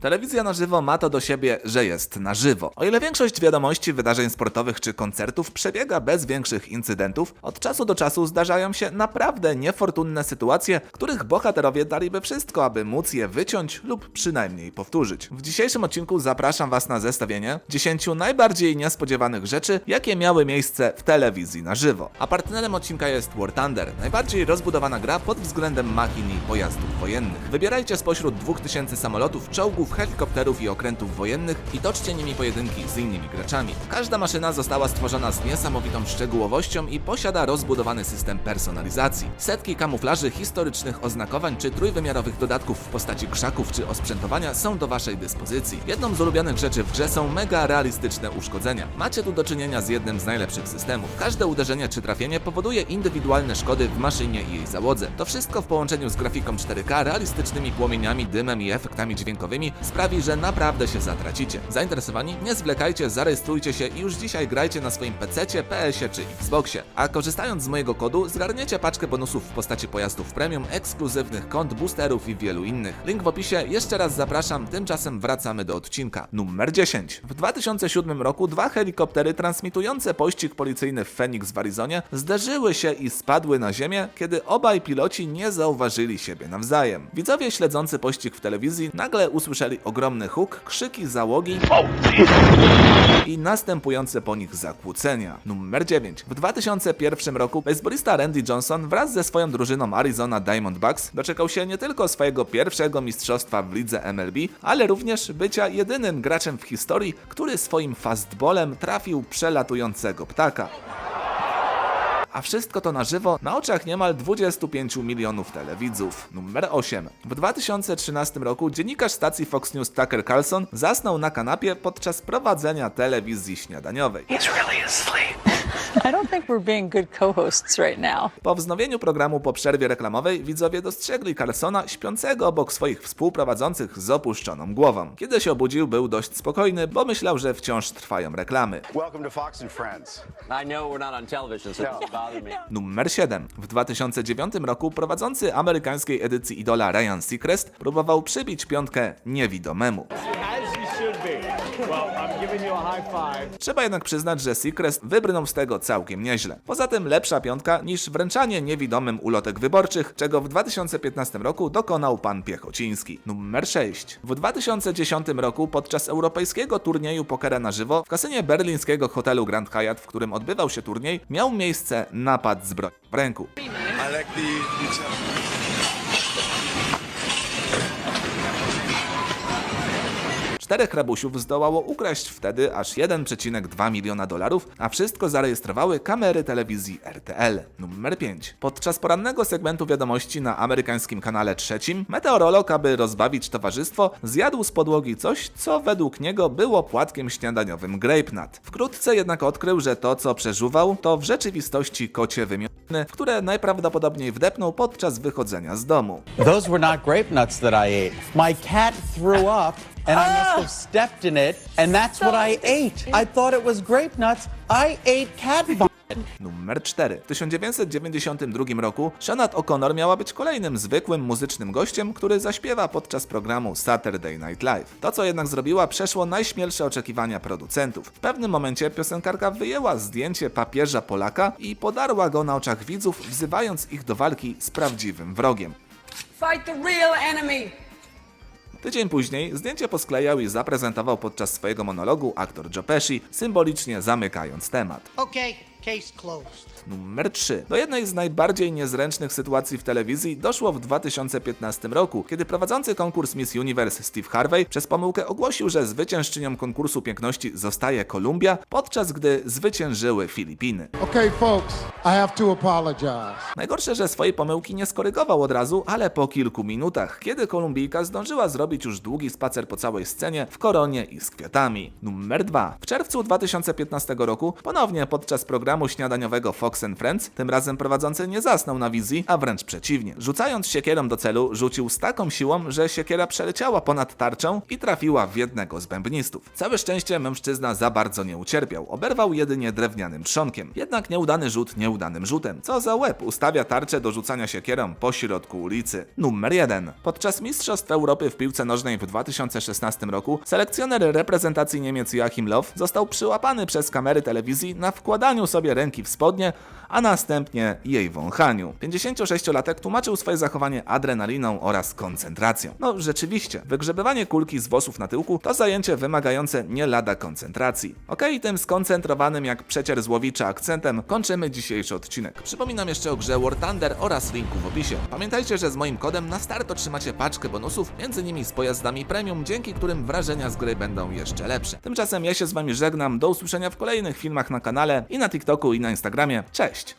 Telewizja na żywo ma to do siebie, że jest na żywo. O ile większość wiadomości, wydarzeń sportowych czy koncertów przebiega bez większych incydentów, od czasu do czasu zdarzają się naprawdę niefortunne sytuacje, których bohaterowie daliby wszystko, aby móc je wyciąć lub przynajmniej powtórzyć. W dzisiejszym odcinku zapraszam Was na zestawienie 10 najbardziej niespodziewanych rzeczy, jakie miały miejsce w telewizji na żywo. A partnerem odcinka jest War Thunder, najbardziej rozbudowana gra pod względem machin i pojazdów wojennych. Wybierajcie spośród 2000 samolotów, czołgów, helikopterów i okrętów wojennych i toczcie nimi pojedynki z innymi graczami. Każda maszyna została stworzona z niesamowitą szczegółowością i posiada rozbudowany system personalizacji. Setki kamuflaży, historycznych oznakowań czy trójwymiarowych dodatków w postaci krzaków czy osprzętowania są do Waszej dyspozycji. Jedną z ulubionych rzeczy w grze są mega realistyczne uszkodzenia. Macie tu do czynienia z jednym z najlepszych systemów. Każde uderzenie czy trafienie powoduje indywidualne szkody w maszynie i jej załodze. To wszystko w połączeniu z grafiką 4K, realistycznymi płomieniami, dymem i efektami dźwiękowymi sprawi, że naprawdę się zatracicie. Zainteresowani? Nie zwlekajcie, zarejestrujcie się i już dzisiaj grajcie na swoim PC, PS-ie czy Xboxie. A korzystając z mojego kodu zgarniecie paczkę bonusów w postaci pojazdów premium, ekskluzywnych kont, boosterów i wielu innych. Link w opisie. Jeszcze raz zapraszam, tymczasem wracamy do odcinka. Numer 10. W 2007 roku dwa helikoptery transmitujące pościg policyjny w Phoenix w Arizonie zderzyły się i spadły na ziemię, kiedy obaj piloci nie zauważyli siebie nawzajem. Widzowie śledzący pościg w telewizji nagle usłyszeli ogromny huk, krzyki załogi i następujące po nich zakłócenia. Numer 9. W 2001 roku baseballista Randy Johnson wraz ze swoją drużyną Arizona Diamondbacks doczekał się nie tylko swojego pierwszego mistrzostwa w lidze MLB, ale również bycia jedynym graczem w historii, który swoim fastballem trafił przelatującego ptaka. A wszystko to na żywo na oczach niemal 25 milionów telewidzów. Numer 8. W 2013 roku dziennikarz stacji Fox News Tucker Carlson zasnął na kanapie podczas prowadzenia telewizji śniadaniowej. He's really asleep. I don't think we're being good co hosts right now. Po wznowieniu programu po przerwie reklamowej widzowie dostrzegli Carlsona śpiącego obok swoich współprowadzących z opuszczoną głową. Kiedy się obudził, był dość spokojny, bo myślał, że wciąż trwają reklamy. Welcome to Fox and Friends. I know we're not on television, so it doesn't bother me. Numer 7. W 2009 roku prowadzący amerykańskiej edycji Idola Ryan Seacrest próbował przybić piątkę niewidomemu. Trzeba jednak przyznać, że Seacrest wybrnął z tego całkiem nieźle. Poza tym lepsza piątka niż wręczanie niewidomym ulotek wyborczych, czego w 2015 roku dokonał pan Piechociński. Numer 6. W 2010 roku podczas europejskiego turnieju pokera na żywo w kasynie berlińskiego hotelu Grand Hyatt, w którym odbywał się turniej, miał miejsce napad z bronią w ręku. I like the. Czterech rabusiów zdołało ukraść wtedy aż 1,2 miliona dolarów, a wszystko zarejestrowały kamery telewizji RTL. Numer 5. Podczas porannego segmentu wiadomości na amerykańskim kanale trzecim, meteorolog, aby rozbawić towarzystwo, zjadł z podłogi coś, co według niego było płatkiem śniadaniowym Grape Nut. Wkrótce jednak odkrył, że to, co przeżuwał, to w rzeczywistości kocie wymiotny, w które najprawdopodobniej wdepnął podczas wychodzenia z domu. Those were not grape nuts that I ate. My cat threw up and I must have stepped in it, and that's what I ate. I thought it was grape nuts. I ate cat vomit. Numer 4. W 1992 roku Sinead O'Connor miała być kolejnym zwykłym muzycznym gościem, który zaśpiewa podczas programu Saturday Night Live. To, co jednak zrobiła, przeszło najśmielsze oczekiwania producentów. W pewnym momencie piosenkarka wyjęła zdjęcie papieża Polaka i podarła go na oczach widzów, wzywając ich do walki z prawdziwym wrogiem. Fight the real enemy. Tydzień później zdjęcie posklejał i zaprezentował podczas swojego monologu aktor Joe Pesci, symbolicznie zamykając temat. Okay. Numer 3. Do jednej z najbardziej niezręcznych sytuacji w telewizji doszło w 2015 roku, kiedy prowadzący konkurs Miss Universe Steve Harvey przez pomyłkę ogłosił, że zwyciężczynią konkursu piękności zostaje Kolumbia, podczas gdy zwyciężyły Filipiny. Okay, folks, I have to apologize. Najgorsze, że swojej pomyłki nie skorygował od razu, ale po kilku minutach, kiedy Kolumbijka zdążyła zrobić już długi spacer po całej scenie w koronie i z kwiatami. Numer 2. W czerwcu 2015 roku ponownie podczas programu programu śniadaniowego Fox Friends, tym razem prowadzący nie zasnął na wizji, a wręcz przeciwnie. Rzucając siekierą do celu, rzucił z taką siłą, że siekiera przeleciała ponad tarczą i trafiła w jednego z bębnistów. Całe szczęście mężczyzna za bardzo nie ucierpiał, oberwał jedynie drewnianym trzonkiem. Jednak nieudany rzut nieudanym rzutem. Co za łeb ustawia tarczę do rzucania siekierą po środku ulicy. Numer 1. Podczas Mistrzostw Europy w piłce nożnej w 2016 roku selekcjoner reprezentacji Niemiec Joachim Löw został przyłapany przez kamery telewizji na wkładaniu sobie ręki w spodnie, a następnie jej wąchaniu. 56-latek tłumaczył swoje zachowanie adrenaliną oraz koncentracją. No rzeczywiście, wygrzebywanie kulki z włosów na tyłku to zajęcie wymagające nie lada koncentracji. Okej, tym skoncentrowanym jak przecier złowicza akcentem kończymy dzisiejszy odcinek. Przypominam jeszcze o grze War Thunder oraz linku w opisie. Pamiętajcie, że z moim kodem na start otrzymacie paczkę bonusów, między innymi z pojazdami premium, dzięki którym wrażenia z gry będą jeszcze lepsze. Tymczasem ja się z wami żegnam, do usłyszenia w kolejnych filmach na kanale i na TikToku i na Instagramie. Cześć!